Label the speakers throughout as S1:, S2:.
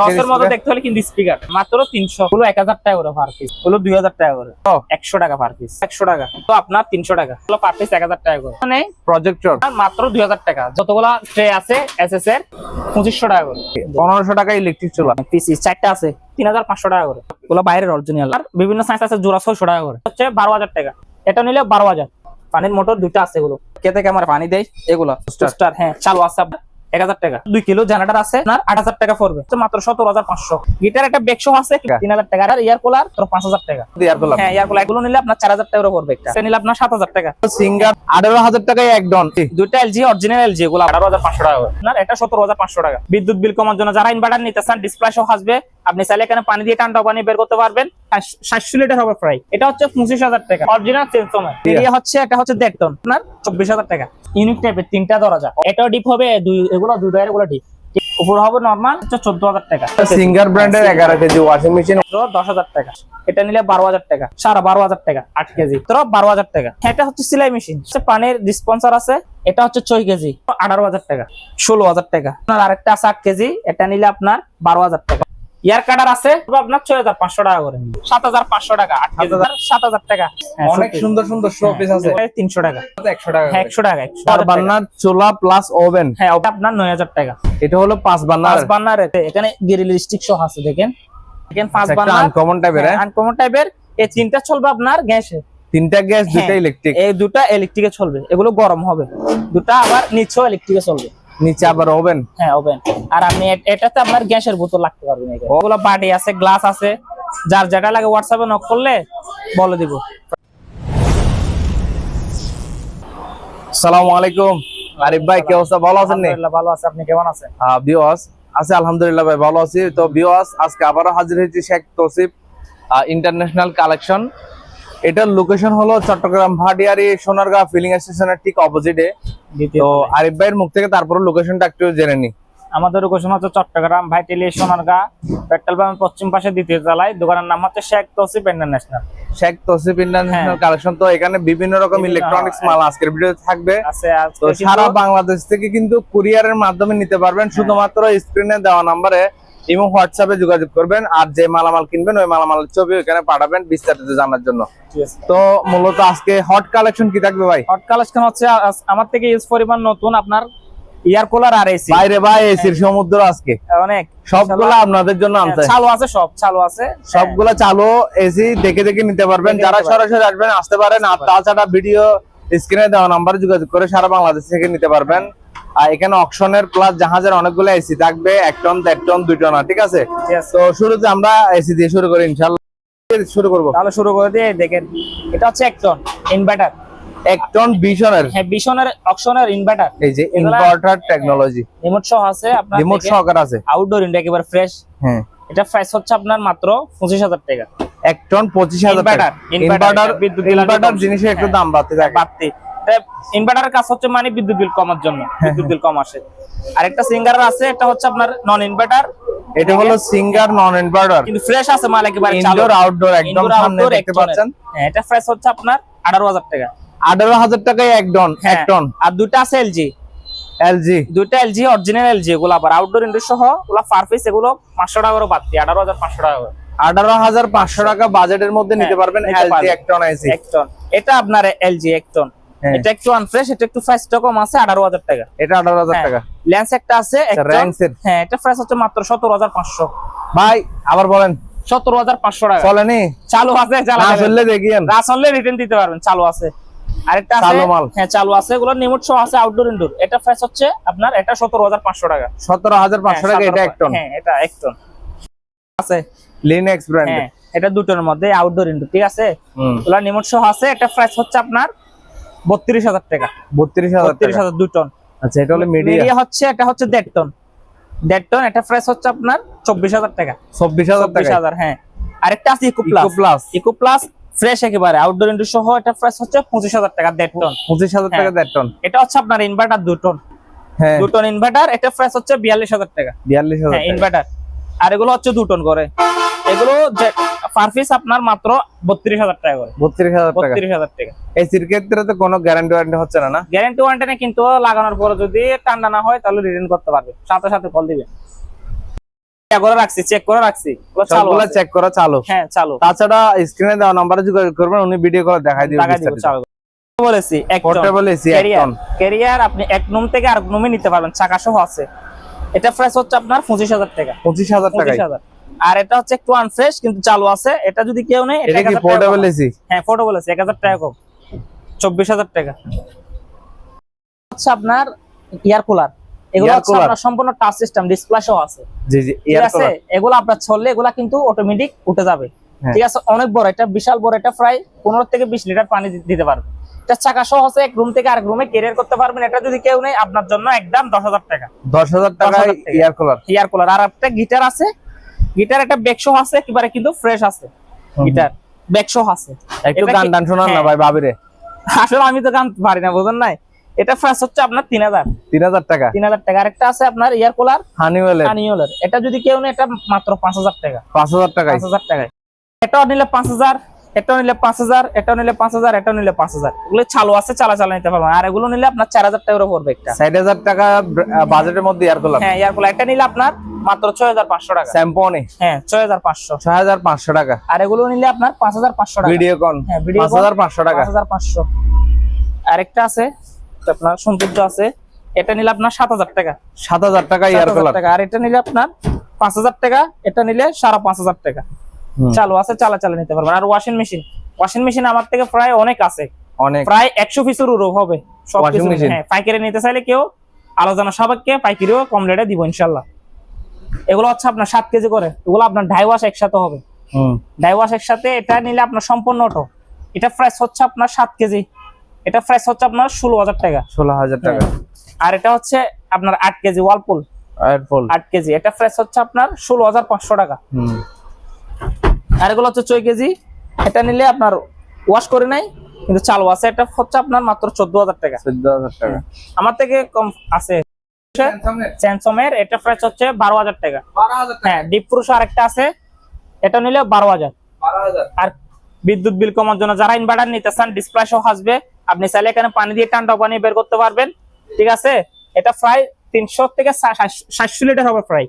S1: দশের মতো দেখতে হলে কিন্তু স্পিকার মাত্র তিনশো। হলো এক হাজার টাকা করে পার পিস হলো দুই হাজার টাকা করে।
S2: ও।
S1: একশো টাকা পার পিস একশো টাকা। তো আপনার তিনশো টাকা। হলো পার পিস এক হাজার টাকা করে। মানে?
S2: প্রজেক্টর
S1: মাত্র দুই হাজার টাকা। যতগুলা ট্রে আছে এস এস এর পঁচিশশো টাকা করে।
S2: পনেরোশো টাকা ইলেকট্রিক চুলা।
S1: পিসি চারটা আছে তিন হাজার পাঁচশো টাকা করে। ওগুলো বাইরের অরিজিনাল আর বিভিন্ন সাইজ আছে জোড়া ছয়শো টাকা করে। হচ্ছে বারো হাজার টাকা। এটা নিলে বারো হাজার। পানির মোটর দুইটা আছে এগুলো। কে থেকে আমার পানি দেয়? এগুলো। স্টার হ্যাঁ চালু আছে আপনার। এক হাজার টাকা। দুই কিলো জেনারেটর আছে আপনার আট হাজার টাকা পড়বে। মাত্র সতেরো হাজার পাঁচশো। গিটার একটা বেকশো আছে তিন হাজার টাকা। আর ইয়ার কুলার তোর পাঁচ হাজার টাকা।
S2: ইয়ার করলাম
S1: হ্যাঁ ইয়ার কুলার এগুলো নিলে আপনার চার হাজার টাকা করে পড়বে একটা। নিলে আপনার সাত হাজার টাকা।
S2: সিঙ্গার আঠারো হাজার টাকায় এক ডন।
S1: দুইটা এলজি অরিজিনাল এলজি এগুলো আঠারো হাজার পাঁচশো টাকা। আপনার এটা সতেরো হাজার পাঁচশো টাকা। বিদ্যুৎ বিল কমার জন্য যারা ইনভার্টার নিতে চান ডিসপ্লে সহ আসবে। আপনি চাইলে এখানে পানি দিয়ে ঠান্ডা পানি বের করতে পারবেন। সাতশো লিটার হবে প্রায় এটা হচ্ছে পঁচিশ হাজার টাকা। অরিজিনাল সেন্সোমার এরিয়া হচ্ছে এটা হচ্ছে দেড় টন আপনার চব্বিশ হাজার টাকা। ইউনিক টাইপের তিনটা দরজা। এটাও ডিপ হবে দুই এগুলো দুই দায়ের এগুলো ডিপ উপর হবে নর্মাল চোদ্দ হাজার টাকা।
S2: সিঙ্গার ব্র্যান্ডের এগারো কেজি ওয়াশিং মেশিন
S1: দশ হাজার টাকা। এটা নিলে বারো হাজার টাকা। সারা বারো হাজার টাকা আট কেজি। তোর বারো হাজার টাকা। এটা হচ্ছে সেলাই মেশিন পানির ডিসপেন্সার আছে। এটা হচ্ছে ছয় কেজি। আঠারো হাজার টাকা। ষোলো হাজার টাকা। আপনার আরেকটা আছে আট কেজি। এটা নিলে আপনার বারো হাজার টাকা। ইয়ার কাটার আছে? আপনার ছয় হাজার পাঁচশো টাকা করে। সাত হাজার পাঁচশো টাকা আট কেজি। সাত হাজার টাকা। হ্যাঁ,
S2: অনেক সুন্দর সুন্দর শো পিস আছে।
S1: তিনশো টাকা।
S2: একশো টাকা
S1: হ্যাঁ একশো টাকা একশো
S2: চার বান্নার চুলা প্লাস ওভেন
S1: হ্যাঁ ওটা আপনার নয় হাজার টাকা।
S2: এটা হলো পাঁচ বান্নার।
S1: পাঁচ বান্নার এখানে গ্রিল স্টিক সহ আছে দেখেন। দেখেন পাঁচ
S2: একটা
S1: বান্নার।
S2: আনকমন টাইপের
S1: আনকমন টাইপের এই তিনটা চলবে আপনার গ্যাসে।
S2: তিনটা গ্যাস দুটা
S1: হ্যাঁ।
S2: ইলেকট্রিক
S1: এই দুটা ইলেকট্রিকে চলবে। এগুলো গরম হবে। দুটা আবার নিচেও ইলেকট্রিকে চলবে।
S2: নিচে আবার ওভেন?
S1: হ্যাঁ ওভেন। আর আপনি এটাতে আপনার গ্যাসের বোতল লাগতে পারবেন ওগুলো বাটি আছে গ্লাস আছে। যার যেটা লাগে হোয়াটসঅ্যাপে নক করলে বলে দিব।
S2: আলাইকুম। আরিফ ভাই কি অবস্থা? ভালো আছেন
S1: ভালো আছে। আপনি কেমন আছেন?
S2: বিওয়াস আছে আলহামদুলিল্লাহ ভাই ভালো আছি। তো বিওয়াস আজকে আবারও হাজির হয়েছি শেখ তসিফ ইন্টারন্যাশনাল কালেকশন এটার লোকেশন হলো চট্টগ্রাম ভাটিয়ারি সোনারগাঁ ফিলিং স্টেশনের ঠিক অপোজিটে তো আরিফ ভাইয়ের মুখ থেকে তারপরে লোকেশনটা একটু জেনে নি।
S1: আমাদের লোকেশন হচ্ছে চট্টগ্রাম ভাইটেলি সোনারগাঁ পেট্রোল পাম্প পশ্চিম পাশে দ্বিতীয় তলায়। দোকানের নাম হচ্ছে শেখ তসিফ ইন্টারন্যাশনাল।
S2: শেখ তসিফ ইন্টারন্যাশনাল
S1: হ্যাঁ।
S2: কালেকশন তো এখানে বিভিন্ন রকম ইলেকট্রনিক্স
S1: হ্যাঁ।
S2: মাল আজকের ভিডিওতে থাকবে।
S1: আছে
S2: তো
S1: আজকে
S2: সারা বাংলাদেশ থেকে কিন্তু কুরিয়ারের মাধ্যমে নিতে পারবেন।
S1: হ্যাঁ।
S2: শুধুমাত্র স্ক্রিনে দেওয়া নাম্বারে ইমো হোয়াটসঅ্যাপে যোগাযোগ করবেন আর যে মালামাল কিনবেন ওই মালামালের ছবি ওখানে পাঠাবেন বিস্তারিত জানার জন্য। তো মূলত আজকে হট কালেকশন কি থাকবে ভাই?
S1: হট কালেকশন হচ্ছে আমার থেকে ইউজ পরিমাণ নতুন আপনার ইয়ার কুলার আর এসি
S2: বাইরে ভাই এসির সমুদ্র আজকে।
S1: অনেক।
S2: সবগুলো আপনাদের জন্য আনতে
S1: চালু আছে সব চালু আছে।
S2: সবগুলা চালু এসি দেখে দেখে নিতে পারবেন। যারা সরাসরি আসবেন আসতে পারেন আর তাছাড়া ভিডিও স্ক্রিনে দেওয়া নাম্বারে যোগাযোগ করে সারা বাংলাদেশ থেকে নিতে পারবেন। আর এখানে অকশনের প্লাস জাহাজের অনেকগুলো এসি থাকবে এক টন দেড় টন দুই টন ঠিক আছে। তো শুরুতে আমরা এসি দিয়ে শুরু করি ইনশাল্লাহ শুরু করব।
S1: তাহলে শুরু করে দিয়ে দেখেন এটা হচ্ছে একটন ইনভার্টার
S2: এক টন বিশনের
S1: হ্যাঁ বিশনের অকশনের ইনভার্টার
S2: এই যে ইনভার্টার টেকনোলজি
S1: রিমোট সহ আছে আপনার
S2: রিমোট সহকার আছে।
S1: আউটডোর ইন্ডিয়া একেবারে ফ্রেশ
S2: হ্যাঁ।
S1: এটা প্রাইস হচ্ছে আপনার মাত্র পঁচিশ হাজার টাকা।
S2: এক টন পঁচিশ হাজার
S1: Inverter, inverter,
S2: ইনভার্টার
S1: বিদ্যুৎ
S2: ইনভার্টার জিনিসের একটু
S1: হ্যাঁ।
S2: দাম বাড়তে থাকে।
S1: বাড়তি। ইনভার্টারের কাজ হচ্ছে মানে বিদ্যুৎ বিল কমার জন্য
S2: হ্যাঁ,
S1: বিদ্যুৎ বিল কম আসে। আরেকটা সিঙ্গার আছে এটা হচ্ছে আপনার নন ইনভার্টার
S2: এটা হলো সিঙ্গার নন ইনভার্টার
S1: কিন্তু ফ্রেশ আছে মাল একেবারে
S2: ইনডোর আউটডোর একদম সামনে দেখতে পাচ্ছেন?
S1: হ্যাঁ এটা প্রাইস হচ্ছে আপনার আঠারো হাজার টাকা।
S2: আঠারো হাজার টাকায় এক টন এক
S1: হ্যাঁ,
S2: টন
S1: আর আছে এলজি
S2: এলজি
S1: দুইটা এলজি অরিজিনাল এলজি এগুলো আবার আউটডোর ইন্ডোর সহ ওগুলো পার পিস এগুলো পাঁচশো টাকা করে বাদ দিয়ে আঠারো হাজার পাঁচশো টাকা করে।
S2: আঠারো হাজার পাঁচশো টাকা বাজেটের মধ্যে নিতে
S1: হ্যাঁ,
S2: পারবেন। এলজি। এক টন
S1: এক টন এটা আপনার এলজি এক টন
S2: হ্যাঁ।
S1: এটা একটু আনফ্রেশ এটা একটু প্রাইসটা কম আছে আঠারো হাজার টাকা।
S2: এটা আঠারো হাজার
S1: হ্যাঁ।
S2: টাকা।
S1: লেন্স একটা আছে
S2: আচ্ছা, এর।
S1: হ্যাঁ এটা প্রাইস হচ্ছে মাত্র সতেরো হাজার পাঁচশো।
S2: ভাই আবার বলেন।
S1: সতেরো হাজার পাঁচশো টাকা।
S2: চলেনি
S1: চালু আছে চালু
S2: দেখিয়েন।
S1: আসলে রিটার্ন দিতে পারবেন চালু আছে। আরেকটা আছে হ্যাঁ চালু আছে এগুলো নিমুট সহ আছে আউটডোর ইনডোর এটা প্রাইস হচ্ছে আপনার এটা টাকা। হ্যাঁ,
S2: এটা এক টন
S1: হ্যাঁ এটা এক টন আছে।
S2: লিনেক্স ব্র্যান্ড
S1: হ্যাঁ এটা দুটোর মধ্যে আউটডোর ইনডোর ঠিক আছে? সহ আছে এটা প্রাইস হচ্ছে আপনার বত্রিশ হাজার টাকা।
S2: বত্রিশ হাজার
S1: বত্রিশ হাজার দু টন।
S2: আচ্ছা এটা হলো মিডিয়া
S1: হচ্ছে এটা হচ্ছে দেড় টন। দেড় টন এটা প্রাইস হচ্ছে আপনার চব্বিশ হাজার টাকা।
S2: চব্বিশ হাজার
S1: চব্বিশ হাজার হ্যাঁ। আরেকটা আছে eco
S2: eco
S1: plus
S2: plus
S1: eco plus fresh একেবারে। আউটডোর ইনডোর সহ এটা প্রাইস হচ্ছে পঁচিশ হাজার টাকা দেড় টন।
S2: পঁচিশ হাজার টাকা
S1: হ্যাঁ।
S2: দেড় টন।
S1: এটা হচ্ছে আপনার ইনভার্টার দু টন।
S2: হ্যাঁ।
S1: দু টন ইনভার্টার এটা প্রাইস হচ্ছে বিয়াল্লিশ হাজার টাকা।
S2: বিয়াল্লিশ হাজার
S1: হ্যাঁ ইনভার্টার আর এগুলো হচ্ছে দু টন করে। এগুলো পার পিস আপনার মাত্র বত্রিশ হাজার টাকা করে।
S2: বত্রিশ হাজার
S1: বত্রিশ হাজার টাকা।
S2: এসির ক্ষেত্রে তো কোনো গ্যারান্টি ওয়ারেন্টি হচ্ছে না না?
S1: গ্যারান্টি ওয়ারেন্টি নেই কিন্তু লাগানোর পরে যদি ঠান্ডা না হয় তাহলে রিটার্ন করতে পারবে। সাথে সাথে কল দিবে। চেক করে রাখছি চেক করে রাখছি। ওগুলো চালু
S2: চেক করা চালু।
S1: হ্যাঁ চালু।
S2: তাছাড়া স্ক্রিনে দেওয়া নাম্বারে যোগাযোগ করবেন উনি ভিডিও করে দেখাই দিবেন
S1: টাকা দিব
S2: বিস্তারিত।
S1: চালু। বলেছি এক
S2: পোর্টেবল এসি টন
S1: ক্যারিয়ার আপনি এক নুম থেকে আর নুমে নিতে পারবেন চাকা সহ আছে। এটা প্রাইস হচ্ছে আপনার পঁচিশ হাজার টাকা।
S2: পঁচিশ হাজার
S1: হাজার। আর এটা হচ্ছে একটু আনফ্রেশ কিন্তু চালু আছে। এটা যদি কেউ নেই
S2: এটা কি পোর্টেবল এসি
S1: হ্যাঁ হাজার টাকা কম। চব্বিশ হাজার টাকা। হচ্ছে আপনার ইয়ার কুলার এগুলো হচ্ছে আপনার সম্পূর্ণ টাচ সিস্টেম ডিসপ্লে সহ আছে।
S2: জি জি
S1: ঠিক
S2: এয়ার
S1: আছে? এগুলো আপনার চললে এগুলা কিন্তু অটোমেটিক উঠে যাবে।
S2: হ্যাঁ।
S1: ঠিক আছে? অনেক বড় এটা বিশাল বড় এটা প্রায় পনেরো থেকে বিশ লিটার পানি দিতে পারবে। এটা চাকা সহ আছে এক রুম থেকে আরেক রুমে ক্যারিয়ার করতে পারবেন। এটা যদি কেউ নেই আপনার জন্য একদম দশ হাজার টাকা।
S2: দশ হাজার
S1: টাকা।
S2: এয়ার কুলার
S1: ইয়ার কুলার আর একটা গিটার আছে। গিটার একটা ব্যাগ সহ আছে একেবারে কিন্তু ফ্রেশ আছে। গিটার ব্যাগ সহ আছে।
S2: একটু গান টান শোনান না
S1: হ্যাঁ।
S2: ভাই ভাবিরে।
S1: আসলে আমি তো গান পারি না বুঝেন নাই? এটা প্রাইস হচ্ছে আপনার তিন হাজার।
S2: তিন হাজার টাকা।
S1: তিন হাজার টাকা। আরেকটা আছে আপনার ইয়ার কুলার
S2: হানিওয়েলের
S1: আনিওলার এটা যদি কেউ নেই এটা মাত্র পাঁচ হাজার টাকা।
S2: পাঁচ হাজার টাকা
S1: পাঁচ হাজার টাকায়। এটাও নিলে পাঁচ হাজার। এটাও নিলে পাঁচ হাজার এটাও নিলে পাঁচ হাজার এটাও নিলে পাঁচ হাজার। এগুলো চালু আছে চালা চালা নিতে পারবেন আর এগুলো নিলে আপনার চার হাজার টাকা করে পড়বে একটা।
S2: ষাট হাজার টাকা বাজেটের মধ্যে এয়ার কুলার
S1: হ্যাঁ ইয়ার কুলার এটা নিলে আপনার মাত্র ছয় হাজার পাঁচশো টাকা।
S2: স্যাম্পনি
S1: হ্যাঁ ছয় হাজার পাঁচশো।
S2: ছয় হাজার পাঁচশো টাকা।
S1: আর এগুলো নিলে আপনার পাঁচ হাজার পাঁচশো টাকা।
S2: ভিডিওকন
S1: হ্যাঁ, Videocon
S2: পাঁচ হাজার পাঁচশো টাকা।
S1: পাঁচ হাজার পাঁচশো। আরেকটা আছে আপনার সৌন্দর্য আছে। এটা নিলে আপনার সাত হাজার টাকা।
S2: সাত হাজার টাকা
S1: সাত
S2: এয়ার
S1: হাজার
S2: কুলার
S1: টাকা। আর এটা নিলে আপনার পাঁচ হাজার টাকা এটা নিলে সাড়ে পাঁচ হাজার টাকা। চালু আছে চালা চালা নিতে পারবেন। আর ওয়াশিং মেশিন ওয়াশিং মেশিন আমার থেকে প্রায় অনেক আছে।
S2: অনেক।
S1: প্রায় একশো পিসের উপর হবে। সব
S2: Washing
S1: কিছু
S2: machine?
S1: হ্যাঁ পাইকারি নিতে চাইলে কেউ আলোচনা সবাইকে পাইকারিও কম রেটে দিব ইনশাল্লাহ। এগুলো হচ্ছে আপনার সাত কেজি করে। এগুলো আপনার ঢাই ওয়াশ একসাথে হবে।
S2: হুম।
S1: ঢাই ওয়াশ একসাথে এটা নিলে আপনার সম্পূর্ণ অটো এটা প্রাইস হচ্ছে আপনার সাত কেজি। এটা প্রাইস হচ্ছে আপনার ষোলো হাজার টাকা।
S2: ষোলো হাজার টাকা।
S1: আর এটা হচ্ছে আপনার আট কেজি ওয়ালপুল আট কেজি। এটা প্রাইস হচ্ছে আপনার ষোলো হাজার পাঁচশো টাকা। আর এগুলো হচ্ছে ছয় কেজি। এটা নিলে আপনার ওয়াশ করে নাই কিন্তু চালু আছে এটা হচ্ছে আপনার মাত্র চোদ্দ হাজার টাকা।
S2: চোদ্দ হাজার টাকা।
S1: আমার থেকে কম আছে। স্যামসংয়ের এটা প্রাইস হচ্ছে বারো হাজার টাকা। হ্যাঁ ডিপ পুরুষ আরেকটা আছে। এটা নিলে বারো হাজার। আর বিদ্যুৎ বিল কমার জন্য যারা ইনভার্টার নিতে চান ডিসপ্লে সহ আসবে। আপনি চাইলে এখানে পানি দিয়ে ঠান্ডা পানি বের করতে পারবেন। ঠিক আছে? এটা প্রায় তিনশো থেকে সাতশো লিটার হবে প্রায়।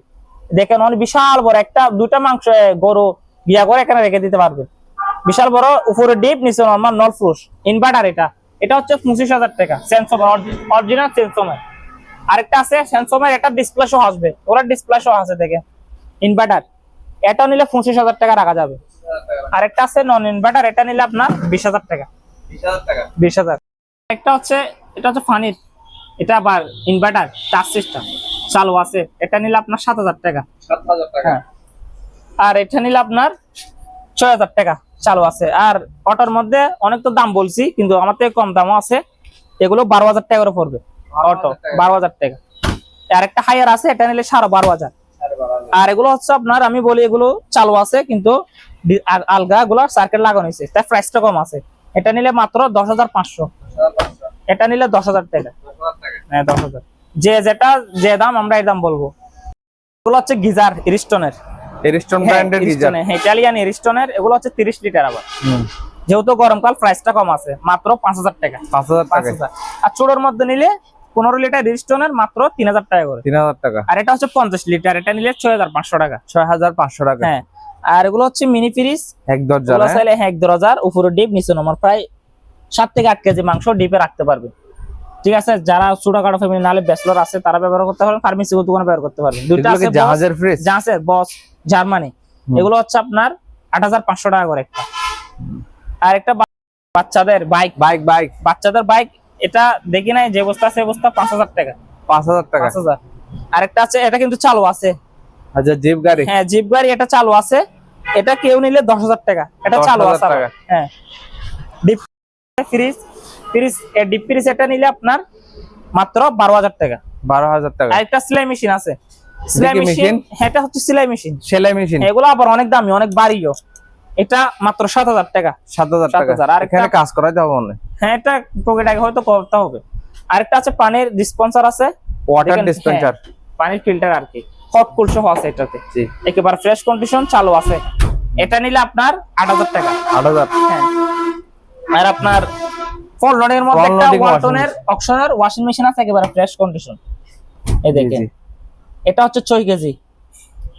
S1: দেখেন অনেক বিশাল বড় একটা দুটা মাংস গরু বিয়া করে এখানে রেখে দিতে পারবেন বিশাল বড় উপরে ডিপ নিচে নর্মাল নল ফ্রুশ ইনভার্টার এটা। এটা হচ্ছে পঁচিশ হাজার টাকা স্যামসং অরিজিনাল স্যামসংয়ের আরেকটা আছে স্যামসংয়ের একটা ডিসপ্লে সহ আসবে। ওরা ডিসপ্লে সহ আছে দেখে। ইনভার্টার এটা নিলে পঁচিশ হাজার টাকা রাখা যাবে। আরেকটা আছে নন ইনভার্টার এটা নিলে আপনার বিশ হাজার টাকা।
S2: বিশ হাজার টাকা।
S1: বিশ হাজার। একটা হচ্ছে এটা হচ্ছে ফানির এটা আবার ইনভার্টার টাচ সিস্টেম চালু আছে। এটা নিলে আপনার সাত হাজার টাকা। হ্যাঁ। আর এটা নিলে আপনার ছয় হাজার টাকা চালু আছে। আর অটোর মধ্যে অনেক তো দাম বলছি কিন্তু আমার থেকে কম দামও আছে। এগুলো বারো হাজার টাকা করে পড়বে অটো। বারো হাজার টাকা। আর একটা হায়ার আছে এটা নিলে সাড়ে বারো হাজার। আর এগুলো হচ্ছে আপনার আমি বলি এগুলো চালু আছে কিন্তু আলগা গুলো সার্কেট লাগানো হয়েছে। তার প্রাইসটা কম আছে। এটা নিলে মাত্র দশ হাজার পাঁচশো। এটা নিলে দশ হাজার টাকা। হ্যাঁ দশ হাজার। যে যেটা যে দাম আমরা এই দাম বলব। এগুলো হচ্ছে গিজার ইরিস্টনের
S2: এরিস্টন ব্র্যান্ডের গিজার।
S1: ইটালিয়ান ইরিস্টনের এগুলো হচ্ছে তিরিশ লিটার আবার। যেহেতু গরমকাল প্রাইসটা কম আছে মাত্র পাঁচ হাজার টাকা।
S2: পাঁচ হাজার
S1: পাঁচ
S2: টাকা
S1: আর চুড়োর মধ্যে নিলে পনেরো লিটার ইরিস্টনের মাত্র তিন হাজার টাকা করে।
S2: তিন হাজার টাকা।
S1: আর এটা হচ্ছে পঞ্চাশ লিটার এটা নিলে ছয় হাজার পাঁচশো টাকা।
S2: ছয় হাজার পাঁচশো টাকা।
S1: হ্যাঁ আর এগুলো হচ্ছে মিনি ফ্রিজ।
S2: এক দরজা
S1: এগুলো চাইলে হ্যাঁ এক দেড় হাজার উপরে ডিপ নিচে নম্বর প্রায় সাত থেকে আট কেজি মাংস ডিপে রাখতে পারবে। ঠিক আছে? যারা ছোটখাটো ফ্যামিলি নাহলে ব্যাচলর আছে তারা ব্যবহার করতে পারবেন ফার্মেসি দোকানে ব্যবহার করতে পারবেন। দুইটা আছে
S2: জাহাজের ফ্রিজ
S1: জাহাজের বস জার্মানি এগুলো হচ্ছে আপনার আট হাজার পাঁচশো টাকা করে একটা। আর একটা বাচ্চাদের বাইক
S2: বাইক বাইক
S1: বাচ্চাদের বাইক এটা দেখি নাই যে আছে অবস্থা পাঁচ হাজার টাকা।
S2: পাঁচ হাজার টাকা?
S1: পাঁচ হাজার। আরেকটা আছে এটা কিন্তু চালু আছে।
S2: আচ্ছা জিপ গাড়ি?
S1: হ্যাঁ জিপ গাড়ি এটা চালু আছে। এটা কেউ নিলে দশ হাজার টাকা। এটা চালু আছে। হ্যাঁ। Deep fridge fridge deep fridge এটা নিলে আপনার মাত্র বারো হাজার টাকা।
S2: বারো হাজার টাকা।
S1: আরেকটা সেলাই মেশিন আছে। সেলাই মেশিন এটা হচ্ছে সেলাই মেশিন
S2: সেলাই মেশিন
S1: এগুলো আবার অনেক দামি অনেক বাড়িও। এটা মাত্র সাত হাজার টাকা।
S2: সাত হাজার
S1: সাত
S2: টাকা।
S1: আর একটা-
S2: এখানে কাজ করাইতে হবে
S1: হ্যাঁ। এটা পকেট আগে হয়তো করতে হবে। আরেকটা আছে পানির ডিসপেন্সার আছে।
S2: ওয়াটার ডিসপেন্সার
S1: হ্যাঁ, পানির ফিল্টার আর কি। হট কুল সহ আছে এটাতে। একেবারে ফ্রেশ কন্ডিশন চালু আছে। এটা নিলে আপনার আট হাজার টাকা।
S2: আট হাজার।
S1: হ্যাঁ। আর আপনার ফল লোডের মধ্যে একটা ওয়ালটনের অপশনের ওয়াশিং মেশিন আছে একেবারে ফ্রেশ কন্ডিশন এই দেখেন। এটা হচ্ছে ছয় কেজি।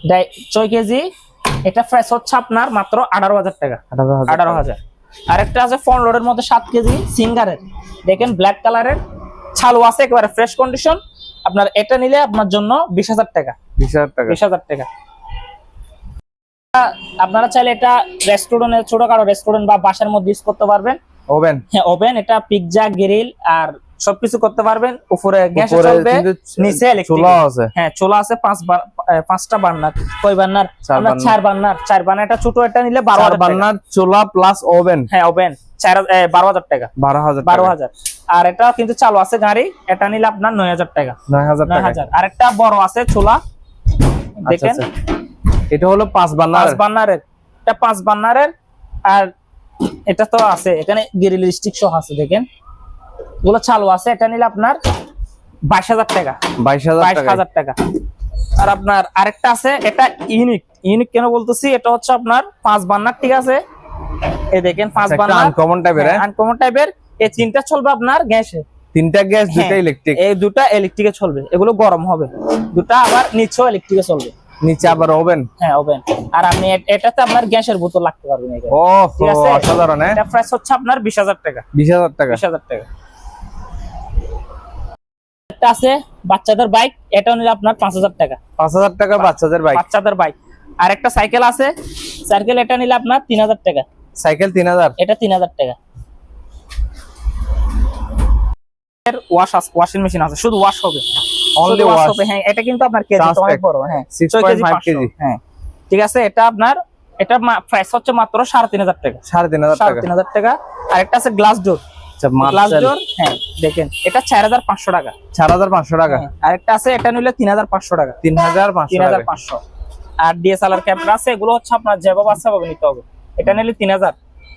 S1: ডাই- ছয় কেজি এটা প্রাইস হচ্ছে আপনার মাত্র আঠারো হাজার টাকা। আরেকটা আছে মধ্যে সাত কেজি সিঙ্গারের। দেখেন ব্ল্যাক কালারের ছালু আছে একেবারে ফ্রেশ কন্ডিশন আপনার এটা নিলে আপনার জন্য বিশ হাজার টাকা।
S2: বিশ হাজার টাকা।
S1: বিশ হাজার টাকা। আপনারা চাইলে এটা রেস্টুরেন্টে ছোটখাটো রেস্টুরেন্ট বা বাসার মধ্যে ইউজ করতে পারবেন।
S2: ওভেন
S1: হ্যাঁ ওভেন এটা পিৎজা গ্রিল আর সবকিছু করতে পারবেন। উপরে গ্যাস চলবে। নিচে
S2: চুলা আছে।
S1: হ্যাঁ চোলা আছে পাঁচ পাঁচটা বার্নার কয় বার্নার
S2: চার
S1: আমরা চার বার্নার চার বার্নার এটা ছোট এটা নিলে বারো
S2: চার
S1: হাজার টাকা।
S2: বান্নার চুলা প্লাস ওভেন
S1: হ্যাঁ ওভেন চার এ, বারো হাজার টাকা।
S2: বারো হাজার
S1: বারো
S2: টাকা।
S1: হাজার। আর এটা কিন্তু চালু আছে গাড়ি এটা নিলে আপনার নয় হাজার টাকা।
S2: নয় হাজার
S1: নয়
S2: টাকা।
S1: হাজার। আর একটা বড় আছে চোলা।
S2: আচ্ছা,
S1: দেখেন।
S2: আচ্ছা। এটা হলো পাঁচ বান্নার।
S1: পাঁচ বার্নারের এটা পাঁচ বার্নারের আর এটা তো আছে এখানে গ্রিল স্টিক সহ আছে দেখেন। এগুলো চালু আছে এটা নিলে আপনার বাইশ হাজার টাকা।
S2: বাইশ
S1: হাজার টাকা। আর আপনার আরেকটা আছে এটা ইউনিক ইউনিক কেন বলতেছি? এটা হচ্ছে আপনার পাঁচ বান্নার ঠিক আছে? এই দেখেন পাঁচ
S2: একটা
S1: বান্নার।
S2: আনকমন টাইপের হ্যাঁ?
S1: আনকমন টাইপের এই তিনটা চলবে আপনার গ্যাসে।
S2: তিনটা গ্যাস দুটা
S1: হ্যাঁ,
S2: ইলেকট্রিক
S1: এই দুটা ইলেকট্রিকে চলবে। এগুলো গরম হবে। দুটা আবার নিচেও ইলেকট্রিকে চলবে।
S2: নিচে আবার ওভেন?
S1: হ্যাঁ ওভেন। আর আপনি এটাতে আপনার গ্যাসের বোতল লাগতে পারবেন।
S2: ও
S1: ঠিক আছে?
S2: অসাধারণ হ্যাঁ?
S1: এটা প্রাইস হচ্ছে আপনার বিশ হাজার টাকা।
S2: বিশ হাজার টাকা।
S1: বিশ হাজার টাকা। একটা আছে বাচ্চাদের বাইক এটা নিলে আপনার পাঁচ হাজার টাকা।
S2: পাঁচ হাজার টাকা বাচ্চাদের বাইক
S1: বাচ্চাদের বাইক আর একটা সাইকেল আছে সাইকেল এটা নিলে আপনার তিন হাজার টাকা।
S2: সাইকেল তিন হাজার?
S1: এটা তিন হাজার টাকা। ওয়াশ ওয়াশিং মেশিন আছে শুধু ওয়াশ হবে। হবে হ্যাঁ এটা কিন্তু আপনার কেজি অনেক বড় হ্যাঁ।
S2: 6.5
S1: কেজি হ্যাঁ। ঠিক আছে এটা আপনার এটা প্রাইস হচ্ছে মাত্র সাড়ে তিন হাজার টাকা।
S2: সাড়ে তিন হাজার
S1: সাড়ে
S2: টাকা
S1: তিন হাজার টাকা। আর একটা আছে গ্লাস ডোর
S2: আচ্ছা
S1: গ্লাস ডোর হ্যাঁ দেখেন এটা টাকা।
S2: টাকা।
S1: আর একটা আছে এটা নিলে টাকা।
S2: তিন হাজার পাঁচশো
S1: তিন হাজার
S2: টাকা
S1: পাঁচশো। আর ডিএসএলআর ক্যামেরা আছে এগুলো হচ্ছে আপনার যেভাবে আছে সেভাবে নিতে হবে। এটা নিলে তিন হাজার।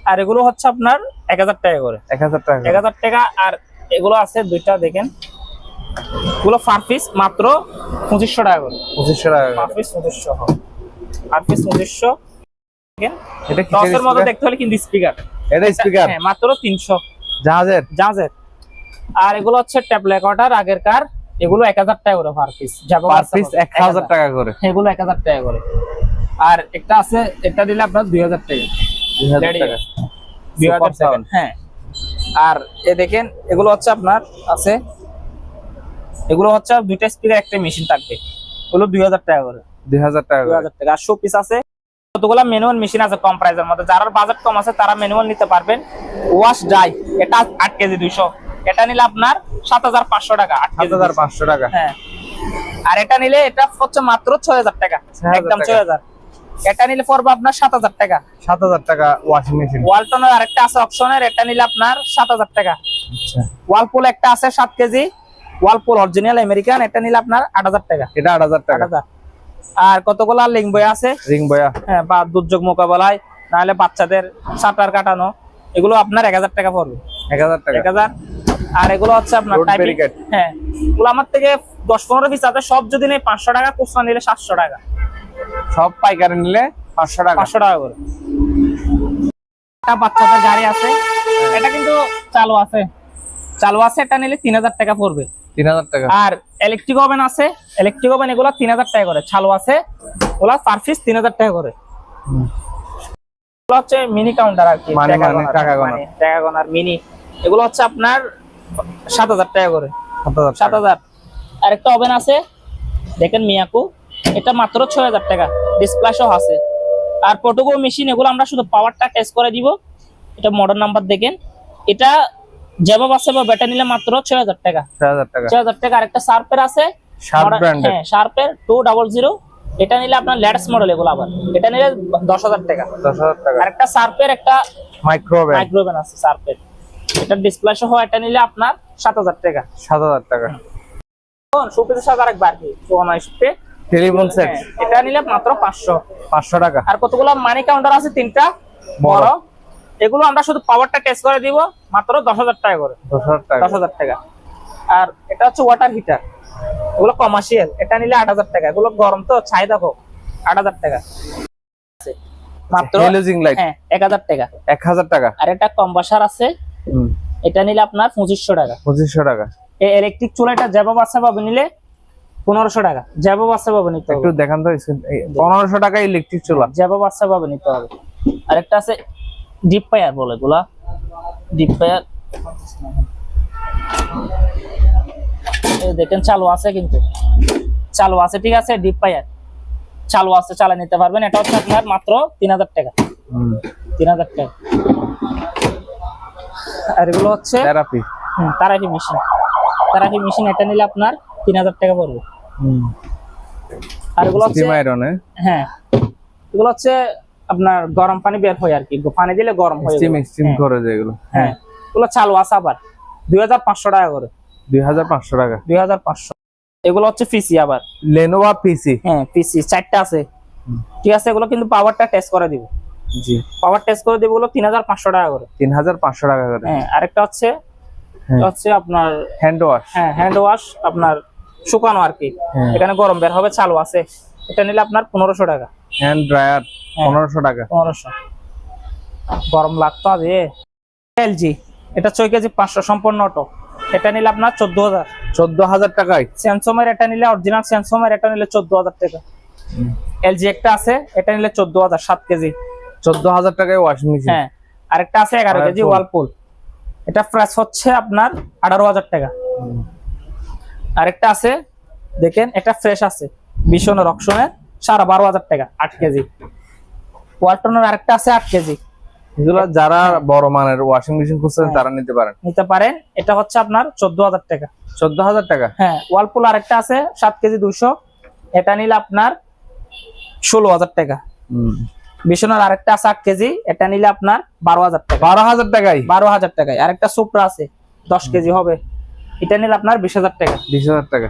S1: আর এগুলো হচ্ছে আপনার এক হাজার টাকা করে।
S2: এক হাজার টাকা
S1: এক হাজার টাকা আর এগুলো আছে দুইটা দেখেন। এগুলো পার পিস মাত্র পঁচিশশো টাকা করে।
S2: পঁচিশশো টাকা
S1: পার পিস পঁচিশশো পার পিস পঁচিশশো।
S2: এটা
S1: মতো দেখতে হলে কিন্তু স্পিকার
S2: এটা স্পিকার
S1: হ্যাঁ মাত্র তিনশো।
S2: জাহাজের?
S1: জাহাজের। আর এগুলো হচ্ছে ট্যাপ রেকর্ডার আগের কার। এগুলো এক হাজার টাকা করে পার পিস
S2: পার পিস এক হাজার টাকা করে।
S1: এগুলো এক হাজার টাকা করে। আর একটা আছে এটা দিলে আপনার দুই হাজার টাকা।
S2: দুই হাজার.
S1: হ্যাঁ। আর এ দেখেন এগুলো হচ্ছে আপনার আছে এগুলো হচ্ছে দুইটা স্পিকার একটা মেশিন থাকবে। এগুলো দুই হাজার টাকা করে।
S2: দুই হাজার টাকা
S1: দুই হাজার টাকা। আর শো পিস আছে। কতগুলো ম্যানুয়াল মেশিন আছে কম প্রাইসের মধ্যে? যারা বাজেট কম আছে তারা ম্যানুয়াল নিতে পারবেন। ওয়াশ ডাই এটা আট কেজি দুইশো। এটা নিলে আপনার সাত হাজার পাঁচশো টাকা আট
S2: হাজার পাঁচশো টাকা।
S1: হ্যাঁ। আর এটা নিলে এটা হচ্ছে মাত্র ছয় হাজার টাকা। একদম ছয় হাজার। এটা নিলে পড়বে আপনার সাত হাজার টাকা।
S2: সাত হাজার টাকা ওয়াশিং মেশিন
S1: ওয়ালটনের আরেকটা আছে অপশনের এটা নিলে আপনার সাত হাজার টাকা।
S2: আচ্ছা।
S1: ওয়ালপুল একটা আছে সাত কেজি। ওয়ালপুল অরিজিনাল আমেরিকান এটা নিলে আপনার আট হাজার টাকা।
S2: এটা আট হাজার
S1: আট
S2: টাকা
S1: আর কতগুলো লিঙ্ক বই আছে?
S2: রিং বয়া
S1: হ্যাঁ বা দুর্যোগ মোকাবেলায় নাহলে বাচ্চাদের সাঁতার কাটানো এগুলো আপনার এক হাজার টাকা পড়বে।
S2: এক হাজার টাকা।
S1: এক হাজার। আর এগুলো হচ্ছে আপনার
S2: barricade।
S1: হ্যাঁ এগুলো আমার থেকে দশ পনেরো পিস আছে সব যদি নেই পাঁচশো টাকা খুচরা নিলে সাতশো টাকা।
S2: সব পাইকারি নিলে পাঁচশো টাকা।
S1: পাঁচশো টাকা করে। একটা বাচ্চাদের গাড়ি আছে এটা কিন্তু চালু আছে। চালু আছে এটা নিলে তিন হাজার টাকা পড়বে।
S2: টাকা।
S1: আর ইলেকট্রিক ওভেন আছে ইলেকট্রিক ওভেন এগুলো তিন হাজার টাকা করে। চালু আছে ওগুলা পার পিস তিন হাজার টাকা করে। এগুলো হচ্ছে মিনি কাউন্টার আর কি
S2: মানে-
S1: টাকা
S2: মানে টাকা গোনার।
S1: মানে এগুলো হচ্ছে আপনার টাকা করে। আর একটা ওভেন আছে দেখেন মিয়াকু এটা মাত্র ছয় হাজার টাকা। ডিসপ্লাসও আছে। আর পটোগো মেশিন এগুলো আমরা শুধু পাওয়ারটা টেস্ট করে দিব। এটা মডেল নাম্বার দেখেন। এটা যেভাবে আছে বা ব্যাটা নিলে মাত্র ছয় হাজার টাকা।
S2: ছয় হাজার টাকা।
S1: ছয় হাজার টাকা। আরেকটা শার্পের আছে। হ্যাঁ শার্পের টু ডাবল জিরো এটা নিলে আপনার লেটেস্ট মডেল এগুলো আবার। এটা নিলে দশ হাজার টাকা।
S2: দশ হাজার টাকা।
S1: আরেকটা শার্পের একটা
S2: মাইক্রোওয়েভ
S1: মাইক্রোওভেন আছে শার্পের এটা ডিসপ্লে সহ এটা নিলে আপনার সাত হাজার টাকা।
S2: সাত হাজার টাকা
S1: সুপিসের সাথে আরেক বাড়তি চৌনাইশে
S2: টেলিফোন সেট
S1: এটা নিলে মাত্র পাঁচশো।
S2: পাঁচশো টাকা।
S1: আর কতগুলো মানি কাউন্টার আছে? তিনটা।
S2: বড়।
S1: এগুলো আমরা শুধু পাওয়ারটা টেস্ট করে দিব মাত্র দশ হাজার টাকা করে।
S2: দশ হাজার টাকা।
S1: আর এটা হচ্ছে ওয়াটার হিটার এগুলো কমার্শিয়াল এটা নিলে আট হাজার টাকা। এগুলো গরম তো ছাই দেখো আট হাজার টাকা। আছে। মাত্র
S2: হেলোজিং লাইট
S1: হ্যাঁ এক হাজার টাকা।
S2: এক হাজার টাকা।
S1: আর এটা কম্বাসার আছে। এটা নিলে আপনার পঁচিশশো টাকা।
S2: পঁচিশশো টাকা।
S1: এই ইলেকট্রিক চুলাটা যেভাবে আছে ভাবে নিলে পনেরোশো টাকা। জ্যাবো বাচ্চা পাবে নিতে
S2: একটু দেখান তো পনেরোশো টাকা ইলেকট্রিক চুলা।
S1: জ্যাবো বাচ্চা পাবে নিতে হবে। আরেকটা আছে ডিপ ফায়ার বলে এগুলা। ডিপ ফায়ার দেখেন চালু আছে কিন্তু। চালু আছে ঠিক আছে? ডিপ ফায়ার চালু আছে চালা নিতে পারবেন। এটা হচ্ছে আপনার মাত্র তিন হাজার টাকা। তিন হাজার টাকা। আর এগুলো হচ্ছে
S2: থেরাপি
S1: হুম, তারাপি মেশিন তারাপি মেশিন এটা নিলে আপনার তিন হাজার টাকা পড়বে। আর এগুলো হচ্ছে হ্যাঁ। এগুলো হচ্ছে আপনার গরম পানি বের হয় আর কি পানি দিলে গরম হয়ে
S2: স্টিম স্টিম
S1: হ্যাঁ,
S2: করে যেগুলো
S1: হ্যাঁ। এগুলো চালু আছে আবার। দুই হাজার পাঁচশো টাকা করে।
S2: দুই হাজার পাঁচশো টাকা।
S1: দুই হাজার পাঁচশো। এগুলো হচ্ছে পিসি আবার।
S2: লেনোভা পিসি
S1: হ্যাঁ পিসি চারটা আছে। ঠিক আছে এগুলো কিন্তু পাওয়ারটা টেস্ট করে দিব।
S2: জি।
S1: পাওয়ার টেস্ট করে দিব হাজার পাঁচশো টাকা করে।
S2: তিন হাজার পাঁচশো টাকা করে।
S1: হ্যাঁ আরেকটা হচ্ছে
S2: হ্যাঁ।
S1: হচ্ছে আপনার
S2: হ্যান্ড ওয়াশ
S1: হ্যাঁ হ্যান্ড ওয়াশ আপনার শুকানো আর কি
S2: হ্যাঁ।
S1: এখানে গরম বের হবে চালু আছে। এটা নিলে আপনার পনেরোশো টাকা।
S2: হ্যান্ড ড্রায়ার
S1: হ্যাঁ।
S2: পনেরোশো টাকা।
S1: পনেরোশো। গরম লাগতো আজ। এলজি এটা ছয় কেজি পাঁচশো সম্পূর্ণ অটো। এটা নিলে আপনার চোদ্দ হাজার।
S2: চোদ্দ হাজার টাকায়?
S1: স্যামসংয়ের এটা নিলে অরিজিনাল স্যামসংয়ের এটা নিলে চোদ্দ হাজার টাকা। এলজি একটা আছে এটা নিলে চোদ্দ হাজার সাত কেজি।
S2: চোদ্দ হাজার টাকায় ওয়াশিং মেশিন
S1: হ্যাঁ আরেকটা আছে এগারো কেজি ওয়ালপুল এটা প্রাইস হচ্ছে আপনার আঠারো হাজার টাকা। আরেকটা আছে দেখেন এটা ফ্রেশ আছে। ভীষণের অপশনের সাড়ে বারো হাজার টাকা আট কেজি। ওয়ালটনের আরেকটা আছে আট কেজি।
S2: এগুলো যারা বড় মানের ওয়াশিং মেশিন খুঁজছেন তারা নিতে পারেন।
S1: নিতে পারেন। এটা হচ্ছে আপনার চোদ্দ হাজার টাকা।
S2: চোদ্দ হাজার টাকা?
S1: হ্যাঁ ওয়ালপুল আরেকটা আছে সাত কেজি দুইশো। এটা নিলে আপনার ষোলো হাজার টাকা। ভীষণের আরেকটা আছে আট কেজি। এটা নিলে আপনার বারো হাজার টাকা।
S2: বারো হাজার টাকায়?
S1: বারো হাজার টাকায়। আরেকটা সুপ্রা আছে দশ কেজি হবে। এটা নিলে আপনার বিশ হাজার টাকা।
S2: বিশ হাজার টাকা।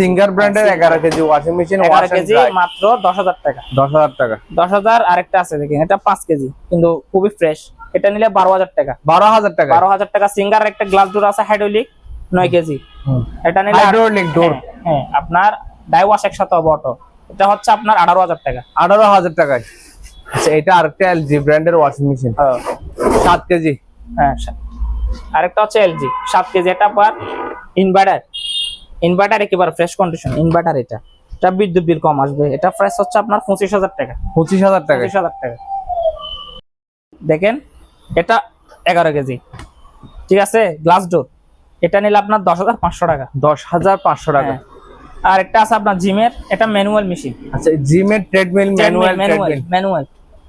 S2: সিঙ্গার ব্র্যান্ডের এগারো কেজি। ওয়াশিং মেশিন
S1: এগারো কেজি মাত্র দশ হাজার টাকা।
S2: দশ হাজার টাকা।
S1: দশ হাজার আরেকটা আছে দেখেন এটা পাঁচ কেজি কিন্তু খুবই ফ্রেশ এটা নিলে বারো হাজার টাকা।
S2: বারো হাজার টাকা।
S1: বারো হাজার টাকা সিঙ্গার একটা গ্লাস ডোর আছে হাইড্রোলিক নয় কেজি। এটা নিলে
S2: হাইড্রোলিক ডোর
S1: হ্যাঁ, হ্যাঁ আপনার ডাইওয়াশ একসাথে হবে অটো এটা হচ্ছে আপনার আঠারো হাজার টাকা।
S2: আঠারো হাজার টাকায়। আচ্ছা এটা আরেকটা এলজি ব্র্যান্ডের ওয়াশিং মেশিন সাত কেজি।
S1: হ্যাঁ আরেকটা হচ্ছে এলজি সাত কেজি। এটা পার ইনভার্টার ইনভার্টার একেবারে ফ্রেশ কন্ডিশন ইনভার্টার এটা। এটা বিদ্যুৎ বিল কম আসবে। এটা প্রাইস হচ্ছে আপনার পঁচিশ হাজার টাকা।
S2: পঁচিশ হাজার টাকায়
S1: পঁচিশ হাজার টাকা। দেখেন এটা এগারো কেজি। ঠিক আছে? গ্লাস ডোর এটা নিলে আপনার দশ হাজার পাঁচশো টাকা।
S2: দশ হাজার পাঁচশো টাকা।
S1: হ্যাঁ। আর একটা আছে আপনার জিমের এটা ম্যানুয়াল মেশিন
S2: আচ্ছা জিমের ট্রেডমিল ম্যানুয়াল
S1: ম্যানুয়াল ম্যানুয়াল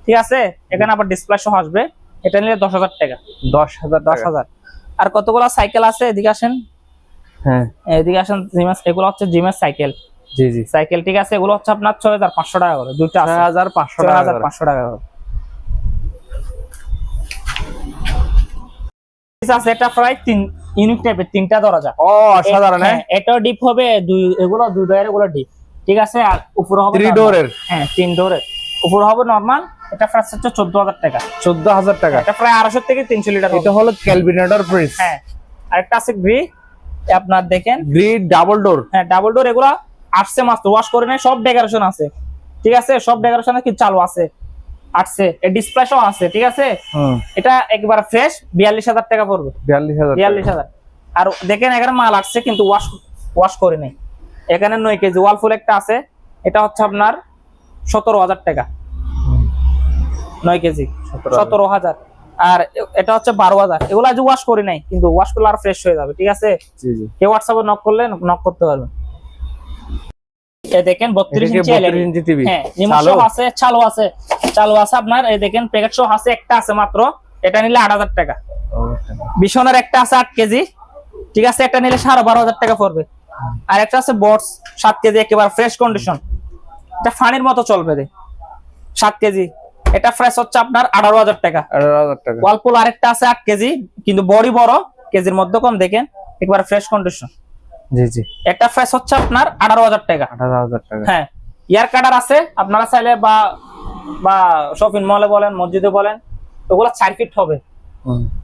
S1: ঠিক আছে? এখানে আবার ডিসপ্লে সহ আসবে। এটা নিলে দশ হাজার টাকা।
S2: দশ হাজার
S1: দশ হাজার। আর কতগুলো সাইকেল আছে? এদিকে আসেন।
S2: হ্যাঁ।
S1: এদিকে আসেন জিমের এগুলো হচ্ছে জিমের সাইকেল
S2: জি জি।
S1: সাইকেল ঠিক আছে এগুলো হচ্ছে আপনার ছয় হাজার পাঁচশো টাকা করে দুইটা
S2: ছয় হাজার পাঁচশো
S1: ছয় হাজার পাঁচশো টাকা করে। আছে এটা প্রায় তিন ইউনিক টাইপের তিনটা দরজা।
S2: ও অসাধারণ
S1: হ্যাঁ, ডিপ হবে দুই এগুলো দুই ডোরের এগুলো ডিপ ঠিক আছে আর উপরে হবে
S2: থ্রি ডোরের
S1: হ্যাঁ তিন ডোরের উপরে হবে নর্মাল এটা প্রাইস হচ্ছে চোদ্দ হাজার টাকা। এটা প্রায় আড়াইশো থেকে তিনশো লিটার
S2: এটা হলো ক্যালভিনেটর ফ্রিজ
S1: হ্যাঁ আরেকটা আছে গ্রি আপনার দেখেন।
S2: গ্রিড ডাবল ডোর
S1: হ্যাঁ ডাবল ডোর এগুলো আসছে মাত্র ওয়াশ করে নেই সব ডেকোরেশন আছে। ঠিক আছে? সব ডেকোরেশন কি চালু আছে? আসছে। এর ডিসপ্লে সহ আছে ঠিক আছে? এটা একবার ফ্রেশ বিয়াল্লিশ হাজার টাকা পড়বে।
S2: বিয়াল্লিশ হাজার
S1: বিয়াল্লিশ হাজার। আর দেখেন এখানে মাল আসছে কিন্তু ওয়াশ ওয়াশ করে নেই এখানে নয় কেজি ওয়ালফুল একটা আছে। এটা হচ্ছে আপনার সতেরো হাজার টাকা। নয় কেজি
S2: 17,000
S1: সতেরো হাজার। আর এটা হচ্ছে বারো হাজার। এগুলো আজ ওয়াশ করি নাই কিন্তু ওয়াশ করলে আর ফ্রেশ হয়ে যাবে ঠিক আছে? কেউ হোয়াটসঅ্যাপে নক করলে নক করতে পারবেন। দেখেন বত্রিশ ইঞ্চি LED
S2: 32 ইঞ্চি টিভি
S1: হ্যাঁ রিমোট
S2: চালু?
S1: সহ আছে চালু আছে চালু আছে আপনার এই দেখেন প্যাকেট সহ আছে একটা আছে মাত্র এটা নিলে আট হাজার টাকা। বিছনের একটা আছে আট কেজি ঠিক আছে? একটা নিলে সাড়ে বারো হাজার টাকা পড়বে। আর একটা আছে বটস সাত কেজি একেবারে ফ্রেশ কন্ডিশন এটা ফানির মতো চলবে রে। সাত কেজি এটা ফ্রেশ হচ্ছে আপনার আঠারো হাজার টাকা।
S2: আঠারো হাজার টাকা।
S1: ওয়ালপুল আরেকটা আছে আট কেজি কিন্তু বড়ি বড় কেজির মধ্যে কম দেখেন একবার ফ্রেশ কন্ডিশন
S2: জি জি।
S1: একটা ফ্রেশ হচ্ছে আপনার আঠারো হাজার টাকা।
S2: আঠারো হাজার টাকা।
S1: হ্যাঁ ইয়ার কাটার আছে আপনারা চাইলে বা বা শপিং মলে বলেন মসজিদে বলেন ওগুলো চার ফিট হবে।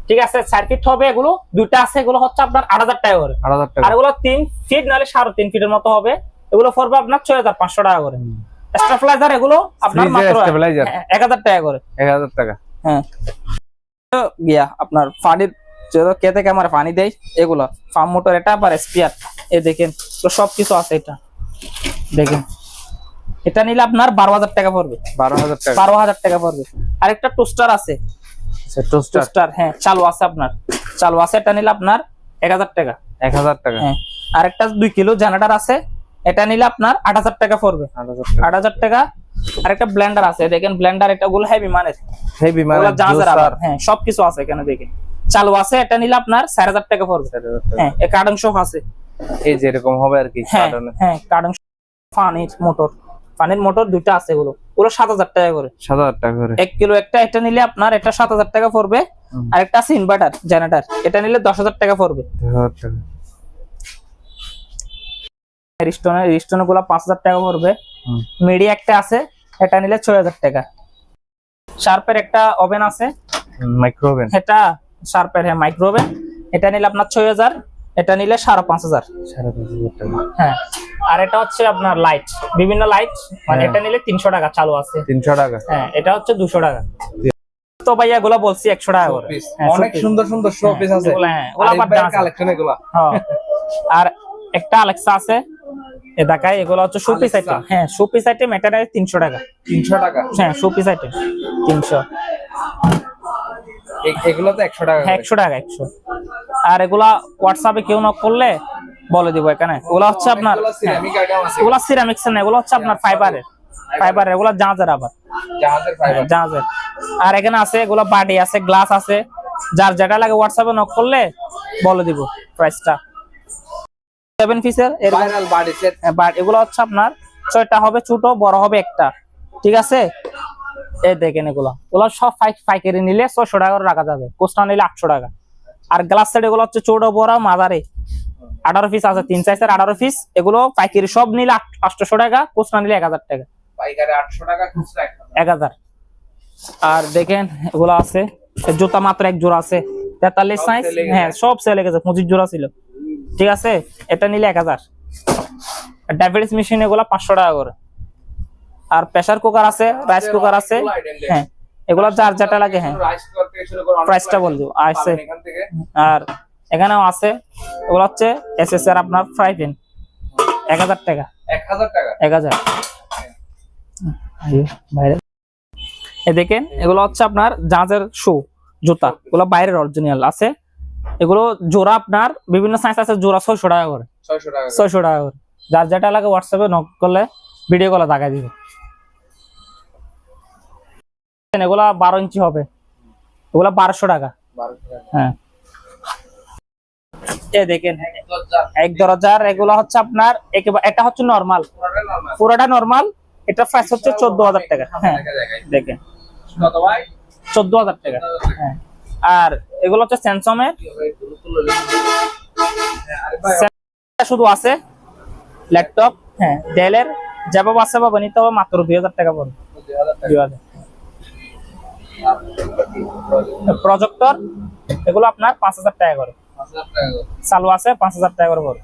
S1: ঠিক আছে চার ফিট হবে এগুলো দুইটা আছে এগুলো হচ্ছে আপনার আট হাজার টাকা করে। আর এগুলো তিন ফিট নাহলে সাড়ে তিন ফিটের মতো হবে। এগুলো পড়বে আপনার ছয় হাজার পাঁচশো টাকা করে। স্টেফলাইজার এগুলো আপনার মাত্র
S2: stabilizer?
S1: হ্যাঁ, এক হাজার টাকা করে।
S2: এক হাজার টাকা।
S1: হ্যাঁ। তো গিয়া আপনার পানির যেটা কেতে ক্যামেরা পানি দেয় এগুলো। ফার্ম মোটর এটা আবার স্পিয়ার এ দেখেন তো সবকিছু আছে এটা। দেখেন। এটা নিলে আপনার বারো হাজার টাকা পড়বে।
S2: বারো হাজার টাকা।
S1: বারো হাজার টাকা পড়বে। আরেকটা টোস্টার আছে।
S2: টোস্টার
S1: টোস্টার হ্যাঁ চালু আছে আপনার। চালু আছে এটা নিলে আপনার এক হাজার টাকা।
S2: এক হাজার টাকা।
S1: হ্যাঁ। আরেকটা দুই কিলো জেনারেটর আছে। এটা নিলে আপনার আট হাজার টাকা পড়বে।
S2: আট হাজার টাকা।
S1: আর একটা ব্লেন্ডার আছে দেখেন ব্লেন্ডার এটা গুলো হেভি মানের।
S2: হেভি মানে
S1: জাহাজের হ্যাঁ সবকিছু আছে এখানে দেখেন। চালু আছে এটা নিলে আপনার চার হাজার টাকা পড়বে। হ্যাঁ কার্টন সহ আছে।
S2: এই যে এরকম হবে আর কি
S1: হ্যাঁ। হ্যাঁ কার্টন পানির মোটর পানির মোটর দুইটা আছে এগুলো। ওগুলো সাত হাজার টাকা করে।
S2: সাত হাজার টাকা করে।
S1: এক কিলো একটা এটা নিলে আপনার এটা সাত হাজার টাকা পড়বে। আর একটা আছে ইনভার্টার জেনারেটর এটা নিলে দশ হাজার টাকা পড়বে। রিস্টনের রিস্টনেরগুলো পাঁচ হাজার টাকা পড়বে। মিডিয়া একটা আছে এটা নিলে ছয় হাজার টাকা। শার্পের একটা ওভেন আছে।
S2: মাইক্রোওভেন
S1: এটা শার্পের হ্যাঁ মাইক্রো ওভেন এটা নিলে আপনার ছয় হাজার এটা নিলে সাড়ে পাঁচ হাজার। হ্যাঁ আর এটা হচ্ছে আপনার লাইট বিভিন্ন লাইট মানে
S2: হ্যাঁ।
S1: এটা নিলে তিনশো টাকা চালু আছে।
S2: তিনশো টাকা।
S1: হ্যাঁ এটা হচ্ছে দুশো টাকা। তো ভাইয়া এগুলো বলছি একশো টাকা করে। হ্যাঁ,
S2: অনেক সুন্দর সুন্দর শো পিস আছে।
S1: হ্যাঁ, হ্যাঁ। আর একটা আলেক্সা আছে। এ দেখায় এগুলো হচ্ছে
S2: Alexa?
S1: আইটেম হ্যাঁ শোপিস আইটেম এটা নেয় তিনশো টাকা।
S2: তিনশো টাকা?
S1: হ্যাঁ শোপিস আইটেম তিনশো।
S2: এগুলো তো একশো টাকা
S1: হ্যাঁ একশো টাকা একশো। আর এগুলা হোয়াটসঅ্যাপে কেউ নক করলে বলে দিব এখানে। ওগুলা হচ্ছে আপনার
S2: এগুলা
S1: সিরামিক্স না এগুলো হচ্ছে আপনার ফাইবারের ফাইবারের এগুলা জাহাজের আবার।
S2: জাহাজের
S1: জাহাজের। আর এখানে আছে এগুলো বাটি আছে গ্লাস আছে। যার যেটা লাগে হোয়াটসঅ্যাপে নক করলে বলে দিব প্রাইসটা সেভেন পিসের
S2: ভাইরাল বাডি সেট
S1: বাট এগুলো হচ্ছে আপনার ছয়টা হবে ছোট বড় হবে একটা। ঠিক আছে? এই দেখেন এগুলো। এগুলো সব পাই- পাইকারি নিলে ছয়শো টাকা করে রাখা যাবে। কোস্টা নিলে আটশো টাকা। আর গ্লাস সেট এগুলো হচ্ছে ছোট বড় মাঝারি। আঠারো পিস আছে তিন সাইজের আঠারো পিস এগুলো পাইকারি সব নিলে আটশো টাকা কোস্টা নিলে এক হাজার টাকা।
S2: পাইকারি আটশো টাকা এক হাজার।
S1: আর দেখেন এগুলো আছে জুতা মাত্র এক জোড়া আছে। তেতাল্লিশ সাইজ। হ্যাঁ সব সেলে গেছে পঁচিশ জোড়া ছিল। ঠিক আছে? এটা নিলে এক হাজার। ডায়াবেটিস মেশিন এগুলো পাঁচশো টাকা করে। আর প্রেসার কুকার আছে রাইস কুকার আছে। হ্যাঁ এগুলো যার যেটা লাগে হ্যাঁ। প্রাইসটা
S2: item
S1: বল দিব। আছে আর এখানেও আছে এগুলো হচ্ছে এস এস আর আপনার ফ্রাই প্যান এক হাজার টাকা।
S2: এক হাজার টাকা।
S1: এক হাজার। বাইরে। এ দেখেন এগুলো হচ্ছে আপনার জাহাজের শু জুতা। এগুলো বাইরের অরিজিনাল আছে। এগুলো জোড়া আপনার বিভিন্ন সাইজ আছে জোড়া ছয়শো টাকা করে।
S2: ছয়শো টাকা করে।
S1: যার যেটা লাগে হোয়াটসঅ্যাপে নক করলে ভিডিও কলে দেখাই দিবে। এগুলা বারো ইঞ্চি হবে। এগুলা বারোশো টাকা। হ্যাঁ। এ দেখেন এক দরজার এগুলো হচ্ছে আপনার একেবারে এটা হচ্ছে নর্মাল পুরোটা নর্মাল এটা প্রাইস হচ্ছে চোদ্দ হাজার টাকা। হ্যাঁ
S2: দেখা।
S1: দেখেন। চোদ্দ হাজার টাকা। হ্যাঁ। আর এগুলো হচ্ছে স্যামসং এর
S2: কি হবে? দ্রুত তুলে নিন। আরে ভাই,
S1: Samsung শুধু আছে ল্যাপটপ হ্যাঁ ডেলের যেভাবে আছে পাবে নিতে হবে মাত্র দুই হাজার টাকা পড়বে দুই হাজার প্রজেক্টর এগুলো আপনার পাঁচ হাজার টাকা করে
S2: পাঁচ হাজার টাকা করে।
S1: চালু আছে পাঁচ হাজার টাকা করে পড়বে